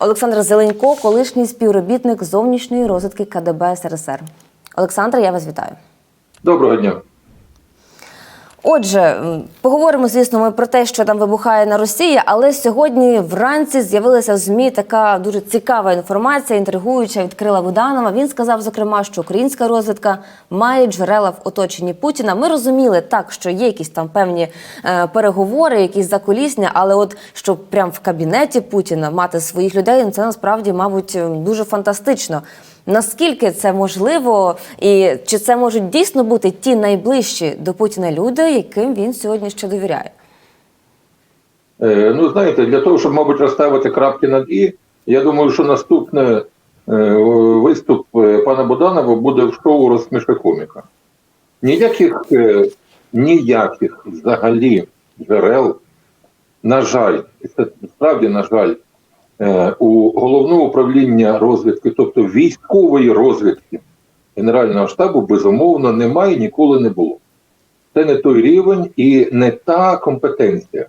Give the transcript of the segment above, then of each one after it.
Олександр Зеленько, колишній співробітник зовнішньої розвитки КДБ СРСР. Олександр, я вас вітаю. Доброго дня. Отже, поговоримо, звісно, ми про те, що там вибухає на Росії, але сьогодні вранці з'явилася в ЗМІ така дуже цікава інформація, інтригуюча від Крила Буданова. Він сказав, зокрема, що українська розвідка має джерела в оточенні Путіна. Ми розуміли так, що є якісь там певні е, переговори, якісь закулісня, але от щоб прям в кабінеті Путіна мати своїх людей, ну, це насправді, мабуть, дуже фантастично. Наскільки це можливо, і чи це можуть дійсно бути ті найближчі до Путіна люди, яким він сьогодні ще довіряє? Е, ну, знаєте, для того, щоб, мабуть, розставити крапки над І, я думаю, що наступний е, виступ е, пана Боданова буде в шоу розсміши коміка. Ніяких, е, ніяких взагалі джерел, на жаль, це справді, на жаль, у головного управління розвідки, тобто військової розвідки Генерального штабу, безумовно, немає ніколи не було. Це не той рівень і не та компетенція.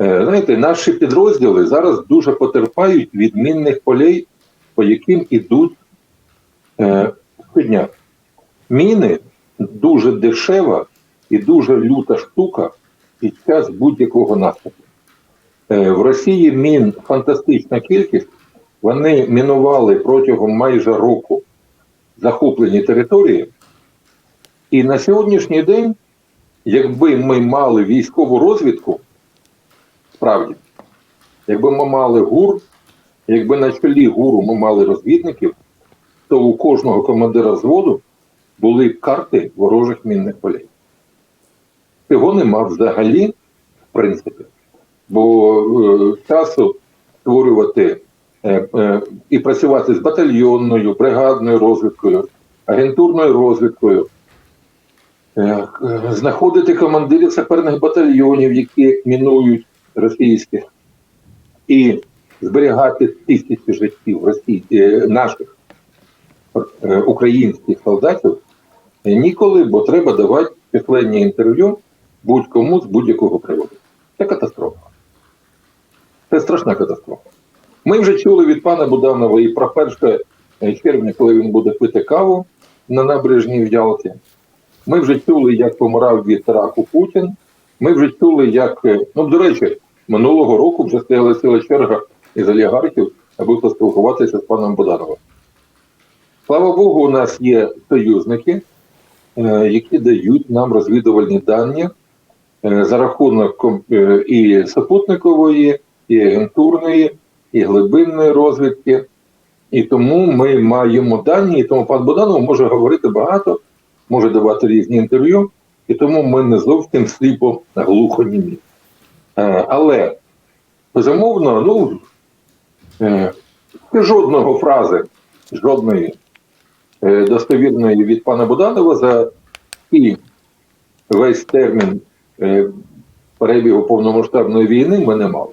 Е, Знаєте, наші підрозділи зараз дуже потерпають від мінних полей, по яким ідуть е, щодня. Міни дуже дешева і дуже люта штука під час будь-якого наступу. Е, в Росії мін фантастична кількість. Вони мінували протягом майже року захоплені території. І на сьогоднішній день, якби ми мали військову розвідку, справді, якби ми мали ГУР, якби на чолі ГУРу ми мали розвідників, то у кожного командира взводу були карти ворожих мінних полей. Цього нема взагалі, в принципі, бо е, часу створювати е, е, і працювати з батальйонною, бригадною розвідкою, агентурною розвідкою, знаходити командирів саперних батальйонів, які мінують російських, і зберігати тисячі життів Росії, наших українських солдатів ніколи, бо треба давати численні інтерв'ю будь-кому з будь-якого приводу. Це катастрофа. Це страшна катастрофа. Ми вже чули від пана Буданова і про 1 червня, коли він буде пити каву на набережній в Ялті. Ми вже чули, як помирав від раку Путін. Ми вже чули, як. е, Ну, до речі, минулого року вже стояла ціла черга із олігархів, аби поспілкуватися з паном Будановим. Слава Богу, у нас є союзники, е, які дають нам розвідувальні дані е, за рахунок е, і супутникової, і агентурної, і глибинної розвідки. І тому ми маємо дані, і тому пан Буданов може говорити багато, може давати різні інтерв'ю, і тому ми не зовсім сліпо глухонімі. Е, Але безумовно, ну е, жодного фрази, жодної е, достовірної від пана Буданова за і весь термін перебігу повномасштабної війни ми не мали.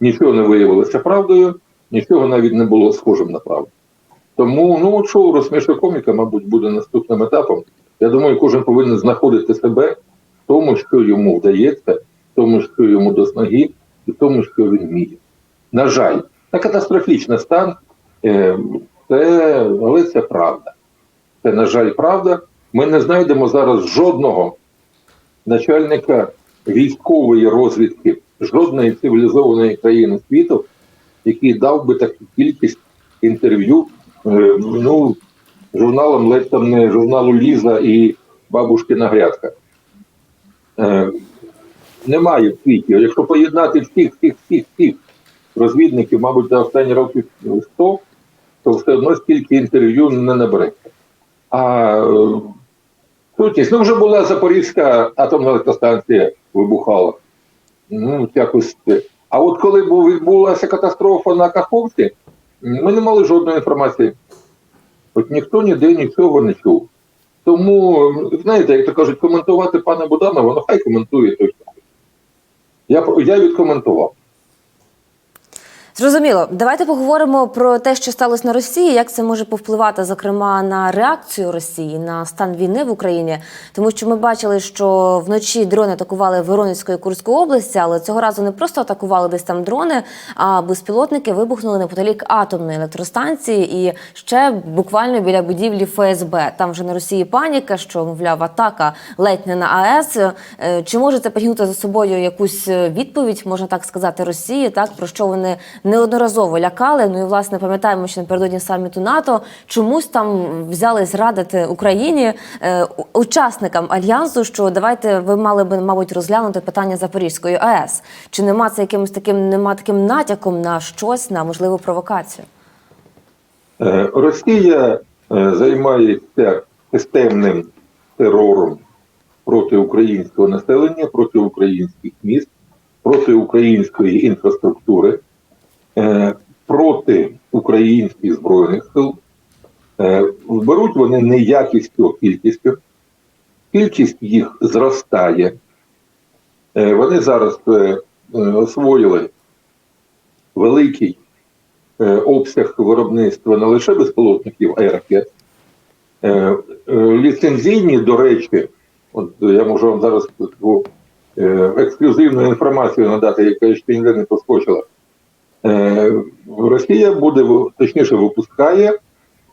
Нічого не виявилося правдою, нічого навіть не було схожим на правду. Тому ну, от шоу розсміши коміка, мабуть, буде наступним етапом. Я думаю, кожен повинен знаходити себе в тому, що йому вдається, в тому, що йому до снаги, і в тому, що він вміє. На жаль, це катастрофічний стан, е, це, але це правда. Це, на жаль, правда. Ми не знайдемо зараз жодного начальника військової розвідки жодної цивілізованої країни світу, який дав би таку кількість інтерв'ю е, ну, журналам ледь там не журналу Ліза і Бабушкина грядка. Е, немає в світі. Якщо поєднати всіх, всіх, всіх, всіх розвідників, мабуть, за останні років 100, то все одно стільки інтерв'ю не набереться. А е, сутність, ну вже була Запорізька атомна електростанція вибухала. Ну, якось. А от коли відбулася катастрофа на Каховці, ми не мали жодної інформації. От ніхто ніде нічого не чув. Тому, знаєте, як то кажуть, коментувати пана Буданова, ну хай коментує той. Я, я відкоментував. Зрозуміло. Давайте поговоримо про те, що сталося на Росії, як це може повпливати, зокрема, на реакцію Росії на стан війни в Україні, тому що ми бачили, що вночі дрони атакували Воронезьку і Курську області, але цього разу не просто атакували десь там дрони, а безпілотники вибухнули неподалік атомної електростанції і ще буквально біля будівлі ФСБ. Там вже на Росії паніка, що мовляв атака ледь не на АЕС. Е, Чи може це потягнути за собою якусь е, відповідь, можна так сказати, Росії, так про що вони неодноразово лякали? Ну і власне пам'ятаємо, що напередодні саміту НАТО чомусь там взяли зрадити Україні е, учасникам альянсу. Що давайте ви мали би, мабуть, розглянути питання Запорізької АЕС. Чи нема це якимось таким, нема таким натяком на щось, на можливу провокацію? Е, Росія е, займається системним терором проти українського населення, проти українських міст, проти української інфраструктури, проти українських збройних сил. Е, Беруть вони не якістю, а кількістю. Кількість їх зростає. Е, Вони зараз е, е, освоїли великий е, обсяг виробництва не лише безпілотників, а й ракет. Е, е, Ліцензійні, до речі, от я можу вам зараз таку е, ексклюзивну інформацію надати, яка ще ніде не проскочила. Е, Росія буде, точніше, випускає,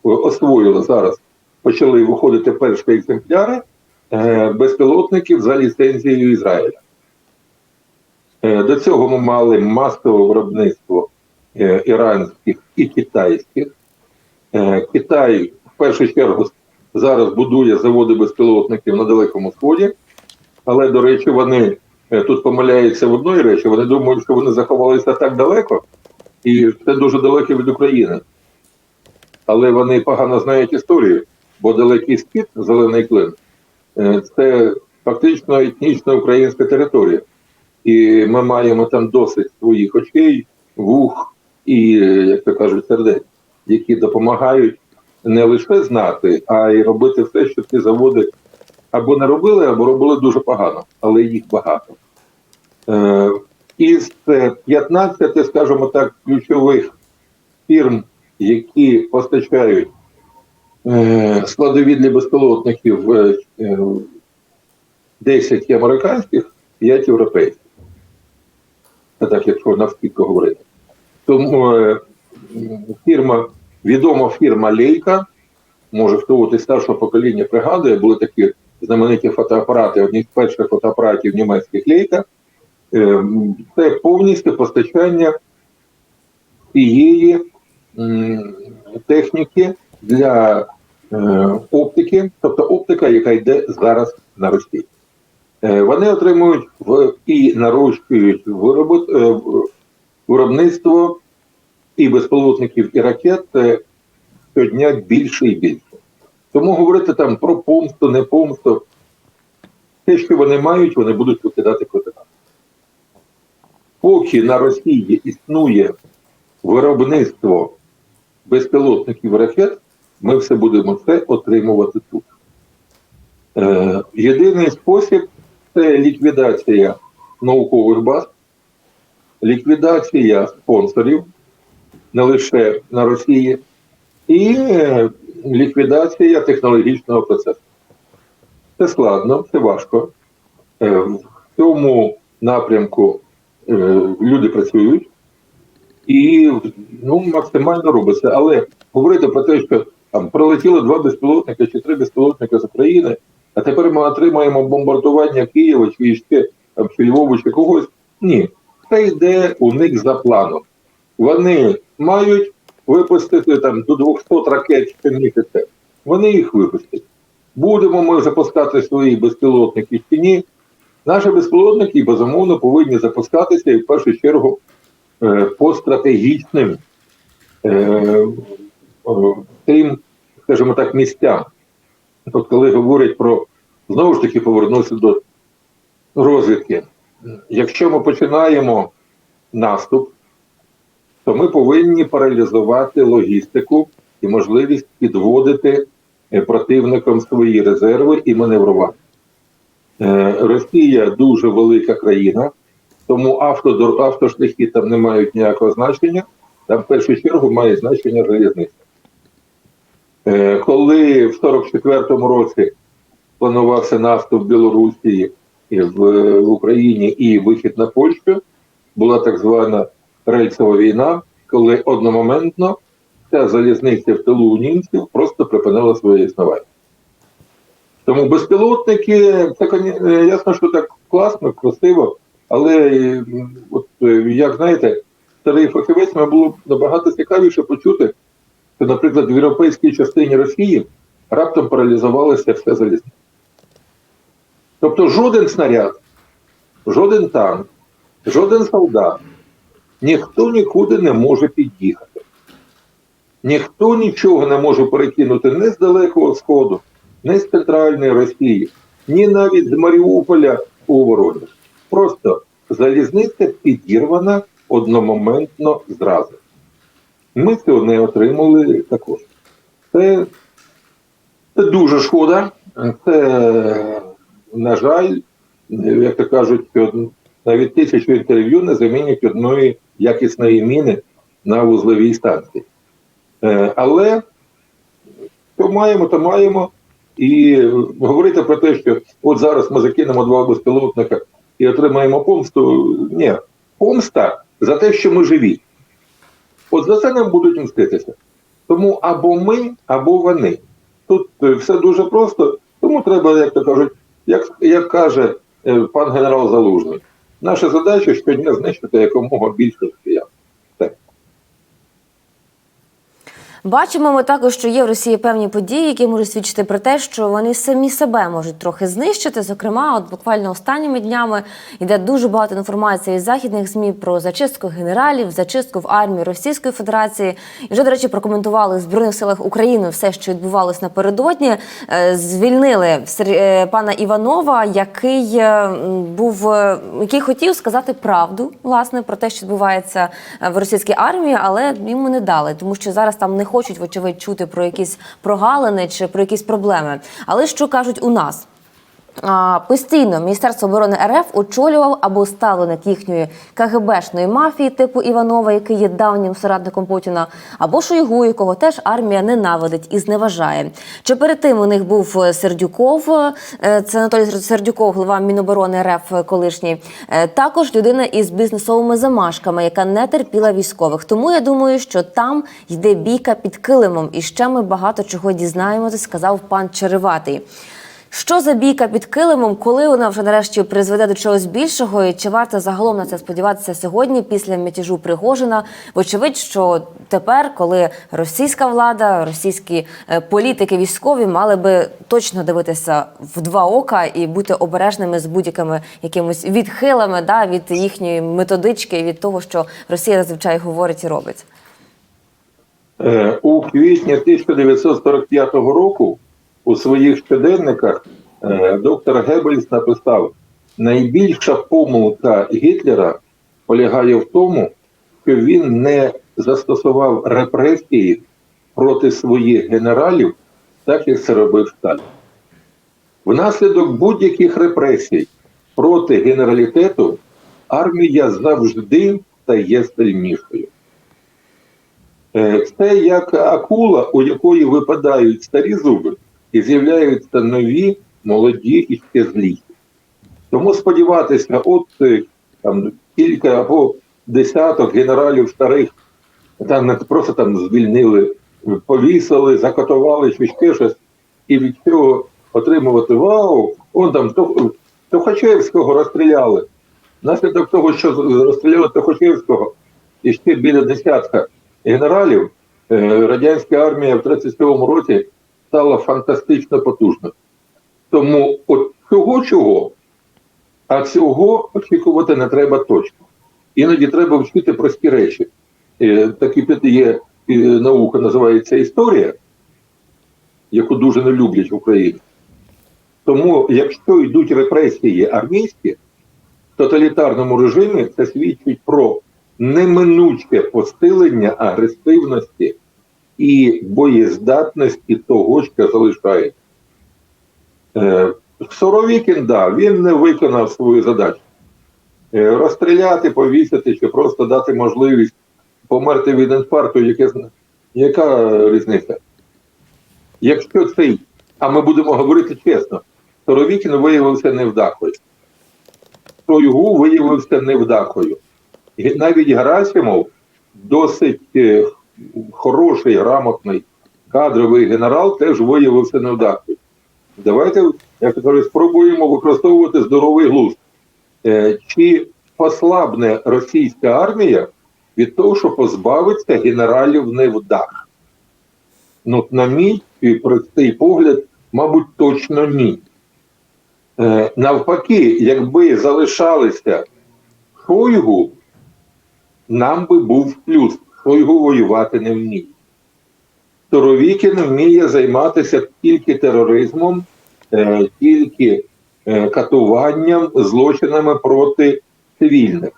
освоїла зараз, почали виходити перші екземпляри е, безпілотників за ліцензією Ізраїля. Е, До цього ми мали масове виробництво е, іранських і китайських. Е, Китай в першу чергу зараз будує заводи безпілотників на Далекому Сході, але, до речі, вони е, тут помиляються в одної речі, вони думають, що вони заховалися так далеко, і це дуже далеко від України. Але вони погано знають історію, бо далекий схід, зелений клин, е, це фактично етнічна українська територія. І ми маємо там досить своїх очей, вух і, е, як то кажуть, сердець, які допомагають не лише знати, а й робити все, що ці заводи або не робили, або робили дуже погано, але їх багато. Е, із е, 15, скажімо так, ключових фірм, які постачають е, складові для безпілотників, е, е, 10 є американських, 5 європейських. Це так, якщо навскільки говорити. Тому е, фірма, відома фірма Лейка, може хто із старшого покоління пригадує, були такі знамениті фотоапарати, одні з перших фотоапаратів німецьких Лейка. Е, м, Це повністю постачання цієї техніки для е, оптики, тобто оптика, яка йде зараз на Росії. Е, Вони отримують і нарощують виробот, е, виробництво і безпілотників, і ракет щодня більше і більше. Тому говорити там про помсту, не помсту, те, що вони мають, вони будуть викидати проти нас. Поки на Росії існує виробництво безпілотників ракет, ми все будемо це отримувати тут. Е, єдиний спосіб це ліквідація наукових баз, ліквідація спонсорів не лише на Росії, і е, ліквідація технологічного процесу. Це складно, це важко. Е, в цьому напрямку люди працюють і ну, максимально робиться. Але говорити про те, що там прилетіло два безпілотника чи три безпілотника з України, а тепер ми отримаємо бомбардування Києва чи ще там, чи Львову, чи когось. Ні, це йде у них за планом. Вони мають випустити там до 200 ракет щомісяця. Вони їх випустять. Будемо ми запускати свої безпілотники чи ні. Наші безпілотники, безумовно, повинні запускатися і в першу чергу е, по стратегічним е, тим, скажімо так, місцям. От коли говорять про знову ж таки повернуся до розвідки. Якщо ми починаємо наступ, то ми повинні паралізувати логістику і можливість підводити е, противникам свої резерви і маневрувати. Е, Росія дуже велика країна, Тому автодор, автошляхи там не мають ніякого значення. Там в першу чергу має значення залізниця. Е, коли в 44-му році планувався наступ Білорусі в, Україні і вихід на Польщу, була так звана рельсова війна, коли одномоментно ця залізниця в тилу німців просто припинила своє існування. Тому безпілотники, коні- е, ясно, що так класно, красиво, але е, от е, як знаєте, старий фахівець мені було б набагато цікавіше почути, що, наприклад, в європейській частині Росії раптом паралізувалося все залізниця. Тобто жоден снаряд, жоден танк, жоден солдат, ніхто нікуди не може під'їхати. Ніхто нічого не може перекинути ні з Далекого Сходу, ні з центральної Росії, ні навіть з Маріуполя у Воронеж. Просто залізниця підірвана одномоментно зразу. Ми цього не отримали також. Це, це дуже шкода. Це, на жаль, як то кажуть, навіть тисячу інтерв'ю не замінять одної якісної міни на вузловій станції. Е, Але що маємо, то маємо. І говорити про те, що от зараз ми закинемо два безпілотника і отримаємо помсту. Ні, помста за те, що ми живі. От за це нам будуть мститися. Тому або ми, або вони. Тут е, все дуже просто, тому треба, як то кажуть, як, як каже е, пан генерал Залужний, наша задача щодня знищити якомога більше росіян. Все. Бачимо ми також, що є в Росії певні події, які можуть свідчити про те, що вони самі себе можуть трохи знищити. Зокрема, от буквально останніми днями йде дуже багато інформації із західних змі про зачистку генералів, зачистку в армії Російської Федерації. І вже, до речі, прокоментували в збройних силах України все, що відбувалось напередодні. Е, Звільнили е, пана Іванова, який е, був який хотів сказати правду власне про те, що відбувається в російській армії, але йому не дали, тому що зараз там не хочуть, вочевидь, чути про якісь прогалини чи про якісь проблеми. Але що кажуть у нас? Постійно Міністерство оборони РФ очолював або ставленик їхньої КГБшної мафії типу Іванова, який є давнім соратником Путіна, або Шойгу, якого теж армія ненавидить і зневажає. Чи перед тим у них був е, Сердюков, е, це Анатолій Сердюков, голова Міноборони РФ колишній, Е, також людина із бізнесовими замашками, яка не терпіла військових. Тому я думаю, що там йде бійка під килимом, і ще ми багато чого дізнаємося, сказав пан Череватий. Що за бійка під килимом, коли вона вже нарешті призведе до чогось більшого, і чи варто загалом на це сподіватися сьогодні після мятежу Пригожина? Вочевидь, що тепер, коли російська влада, російські е, політики, військові мали би точно дивитися в два ока і бути обережними з будь-якими якимось відхилами да, від їхньої методички, від того, що Росія зазвичай говорить і робить. Е, У квітні 1945 року у своїх щоденниках е, доктор Геббельс написав: найбільша помилка Гітлера полягає в тому, що він не застосував репресії проти своїх генералів, так як це робив Сталін. Внаслідок будь-яких репресій проти генералітету армія завжди стає сильнішою. Е, Це як акула, у якої випадають старі зуби і з'являються нові, молоді і злі. Тому сподіватися, от е, там кілька або десяток генералів старих там не просто там звільнили, повісили, закотували чи ще щось, і від цього отримувати вау, он там Тухачевського розстріляли. Наслідок того, що розстріляли Тухачевського і ще біля десятка генералів, е, радянська армія в 37-му році стала фантастично потужною. Тому от чого чого, а цього очікувати не треба точно. Іноді треба вчити прості речі. Е, Такі є е, наука, називається історія, яку дуже не люблять в. Тому, якщо йдуть репресії армійські, в тоталітарному режимі це свідчить про неминуче посилення агресивності і боєздатності того, що залишається. Е, Соровікін, да, він не виконав свою задачу. е, розстріляти, повісити чи просто дати можливість померти від інфаркту, яке, яка різниця? Якщо цей, а ми будемо говорити чесно, Торовікін виявився невдахою. Шойгу виявився невдахою. І навіть Герасимов досить е, хороший, грамотний кадровий генерал теж виявився невдахою. Давайте, як кажу, спробуємо використовувати здоровий глузд. Е, Чи послабне російська армія від того, що позбавиться генералів невдах? Ну, на мій простий погляд, мабуть, точно ні. Е, Навпаки, якби залишалися Шойгу, нам би був плюс. Шойгу воювати не вміє. Торовікін вміє займатися тільки тероризмом, е, тільки е, катуванням, злочинами проти цивільних.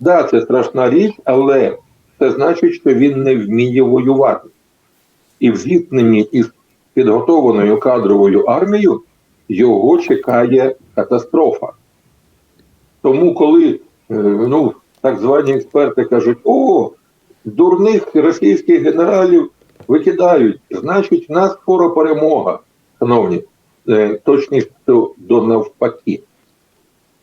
Да, це страшна річ, але це значить, що він не вміє воювати. І в зіткненні із підготованою кадровою армією його чекає катастрофа. Тому, коли е, ну, так звані експерти кажуть, о, дурних російських генералів викидають, значить, в нас скоро перемога, шановні, е, точніше до, навпаки.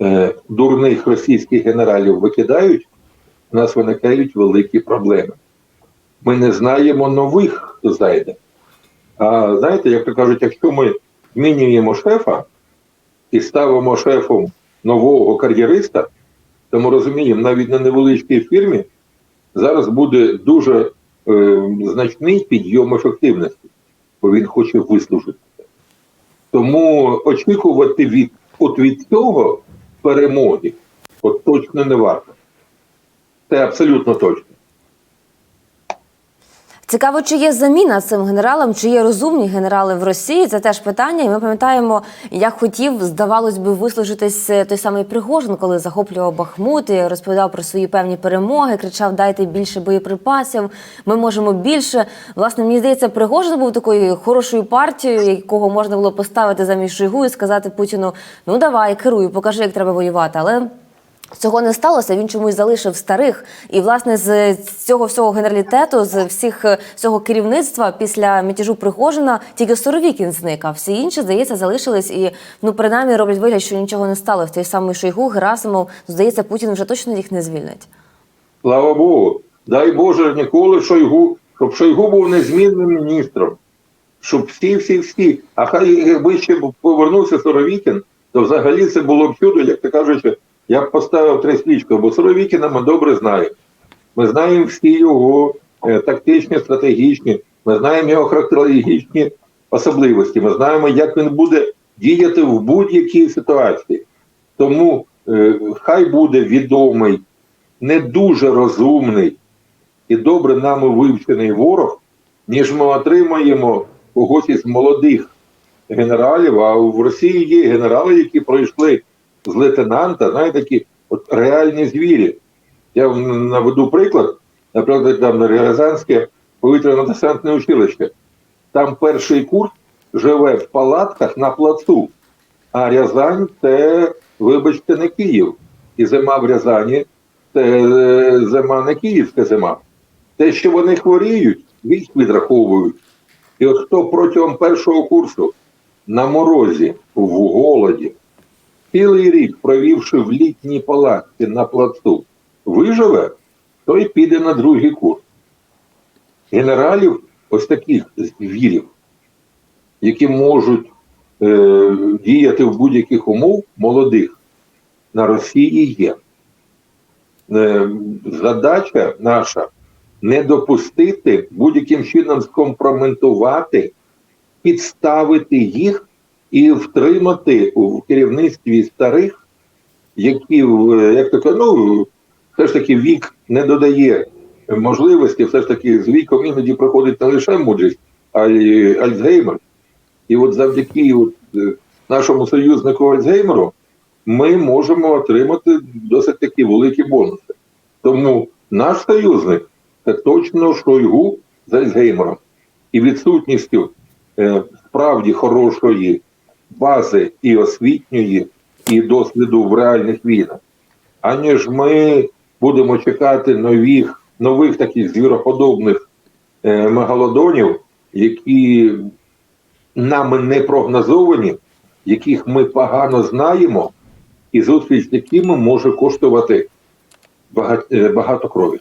Е, дурних російських генералів викидають, у нас виникають великі проблеми. Ми не знаємо нових, хто зайде. А знаєте, як то кажуть, якщо ми змінюємо шефа і ставимо шефом нового кар'єриста, то ми розуміємо, навіть на невеличкій фірмі зараз буде дуже е, значний підйом ефективності, бо він хоче вислужитися. Тому очікувати від, от від цього перемоги от точно не варто. Це абсолютно точно. Цікаво, чи є заміна цим генералам, чи є розумні генерали в Росії. Це теж питання. І ми пам'ятаємо, як хотів, здавалось би, вислужитись е, той самий Пригожин, коли захоплював Бахмут і розповідав про свої певні перемоги, кричав: Дайте більше боєприпасів, ми можемо більше. Власне, мені здається, Пригожин був такою хорошою партією, якого можна було поставити замість Шойгу і сказати Путіну: Ну давай, керуй, покажи, як треба воювати. Але Цього не сталося. Він чомусь залишив старих. І власне з цього всього генералітету, з всіх е, всього керівництва після мятежу Пригожина тільки Соровікін зник, а всі інші, здається, залишились і ну принаймні роблять вигляд, що нічого не стало. Той самий Шойгу, Герасимов, здається, Путін вже точно їх не звільнить. Слава Богу. Дай Боже ніколи Шойгу, щоб Шойгу був незмінним міністром. Щоб всі, всі, всі. А хай якби ще повернувся Соровікін, то взагалі це було б чудо, як ти кажеш, я б поставив три свічки, бо Соровікіна ми добре знаємо. Ми знаємо всі його е, тактичні, стратегічні, ми знаємо його характерологічні особливості. Ми знаємо, як він буде діяти в будь-якій ситуації. Тому е, хай буде відомий, не дуже розумний і добре нами вивчений ворог, ніж ми отримаємо когось із молодих генералів. А в Росії є генерали, які пройшли з лейтенанта, знаєте, такі от реальні звірі. Я вам наведу приклад, наприклад, там на Рязанське повітряно-десантне училище. Там перший курс живе в палатках на плацу, а Рязань це, вибачте, не Київ. І зима в Рязані це е, зима не київська зима. Те, що вони хворіють, військ відраховують. І от хто протягом першого курсу на морозі, в голоді, цілий рік провівши в літній палатці на плацу, виживе, той піде на другий курс. Генералів, ось таких звірів, які можуть е, діяти в будь-яких умов молодих, на Росії є. Е, задача наша не допустити будь-яким чином скомпрометувати, підставити їх і втримати у керівництві старих, які, як то ну, все ж таки вік не додає можливості, все ж таки з віком іноді приходить не лише мудрість, а й Альцгеймер. І от завдяки от, нашому союзнику Альцгеймеру ми можемо отримати досить такі великі бонуси. Тому наш союзник це точно Шойгу з Альцгеймером. І відсутністю е, справді хорошої бази і освітньої, і досвіду в реальних війнах. аніж ми будемо чекати нових, нових таких звіроподобних е, мегалодонів, які нами не прогнозовані, яких ми погано знаємо, і зустріч з якими може коштувати багато, багато крові.